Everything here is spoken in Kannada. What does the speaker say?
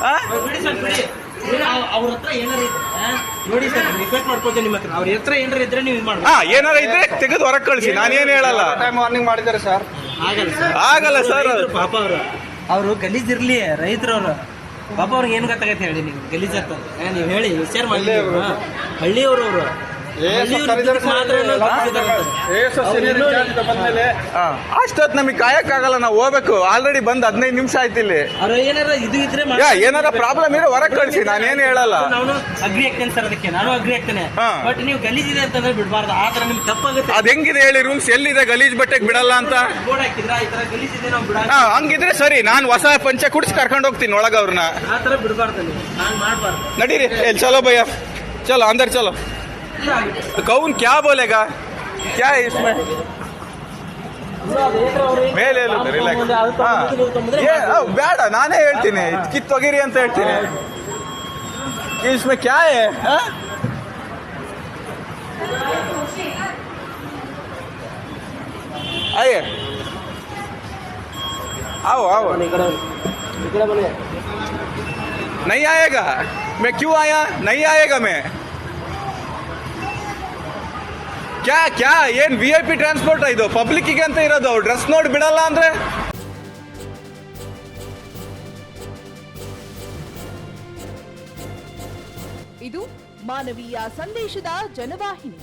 ಬಿಡಿ ಸರ್ ಬಿಡಿ. ಬಿಡಿ, ಅವ್- ಅವ್ರ ಹತ್ರ ಏನಾರ ಇದ್ರೆ ನೋಡಿ ಸರ್ ರಿಕ್ವೆಸ್ಟ್ ಮಾಡ್ಕೊತೀನಿ ನಿಮ್ಮ ಹತ್ರ. ಅವ್ರ ಹತ್ರ ಏನಾರ ಇದ್ರೆ ನೀವು ಇದು ಮಾಡ್ಬೋದು ಹಾ ಏನಾರ ಇದ್ರೆ ತೆಗೆದು ಹೊರಗೆ ಕಳಿಸಿ. ನಾನೇನು ಹೇಳಲ್ಲ. ಟೈಮ್ ವಾರ್ನಿಂಗ್ ಮಾಡಿದ್ದಾರೆ ಸರ್. ಆಗಲ್ಲ ಸರ್. ಆಗಲ್ಲ ಸರ್ ಪಾಪ ಅವರು. ಅವರು ಗಲೀಜಿರ್ಲಿ ರೈತರು ಅವರು ಪಾಪ ಅವ್ರಿಗೆ ಏನು ಗೊತ್ತಾಗತ್ತೆ ಹೇಳಿ ನೀವು ಗಲೀಜ್ ಆಗ್ತದೆ ನೀವು ಹೇಳಿ ವಿಚಾರ ಮಾಡಿ ಹಳ್ಳಿಯವರು. ಅವರು ಅಷ್ಟೊತ್ತು ನಮಗೆ ಕಾಯಕ್ಕಾಗಲ್ಲ ನಾವು ಹೋಗ್ಬೇಕು. ಆಲ್ರೆಡಿ ಬಂದ್ ಹದಿನೈದು ನಿಮಿಷ ಆಯ್ತು ಇಲ್ಲಿ. ಅವ್ರು ಏನಾರ ಇದು ಇದ್ರೆ ಯಾ ಏನಾರ ಪ್ರಾಬ್ಲಮ್ ಇದ್ರೆ ಹೊರಗೆ ಕಳಿಸಿ. ನಾನೇನು ಹೇಳಲ್ಲ. ನಾನು ಅಗ್ರಿ ಆಗ್ತೇನೆ ಸರ್ ಅದಕ್ಕೆ. ನಾನು ಅಗ್ರಿ ಆಗ್ತೇನೆ. ಬಟ್ ನೀವು ಗಲೀಜಿದೆ ಅಂತಂದ್ರೆ ಬಿಡಬಾರ್ದು. ಆ ನಿಮ್ಗೆ ತಪ್ಪಾಗುತ್ತೆ. ಅದ್ ಹೆಂಗಿದೆ ಹೇಳಿ ರೂಮ್ಸ್? ಎಲ್ಲಿದೆ ಗಲೀಜ್ ಬಟ್ಟೆಗೆ ಬಿಡಲ್ಲ ಅಂತ? ಹಂಗಿದ್ರೆ ಸರಿ. ನಾನು ಹೊಸ ಪಂಚೆ ಕುಡಿಸಿ ಕರ್ಕೊಂಡು ಹೋಗ್ತೀನಿ ಒಳಗ ಅವ್ರನ್ನ ಆ ತರ ಬಿಡಬಾರ್ದು ನಾನು ಮಾಡಬಾರ್ದು. ನಡೀರಿ. ಚಲೋ ಭಯ ಚಲೋ ಅಂದ್ರೆ ಚಲೋ. ಕೌನ್ ಕ್ಯಾ ಬೋಲೆಗಾ ಕ್ಯಾ है इसमें ಮೇಲೆ ರಿಲ್ಯಾಕ್ಸ್ ಬೇಡ ನಾನೇ ಹೇಳ್ತೀನಿ ಕಿತ್ತೊಗಿರಿ ಅಂತ ಹೇಳ್ತೀನಿ इसमें क्या है हाँ? आइए आओ आओ नहीं आएगा मैं क्यों आया नहीं आएगा मैं ಕ್ಯಾ ಕ್ಯಾ, ಏನ್ ವಿ ಐ ಪಿ ಟ್ರಾನ್ಸ್ಪೋರ್ಟ್ ಇದು? ಪಬ್ಲಿಕ್ಕಿಗೆ ಅಂತ ಇರೋದು ಡ್ರೆಸ್ ನೋಡಿ ಬಿಡಲ್ಲ ಅಂದ್ರೆ? ಇದು ಮಾನವೀಯ ಸಂದೇಶದ ಜನವಾಹಿನಿ.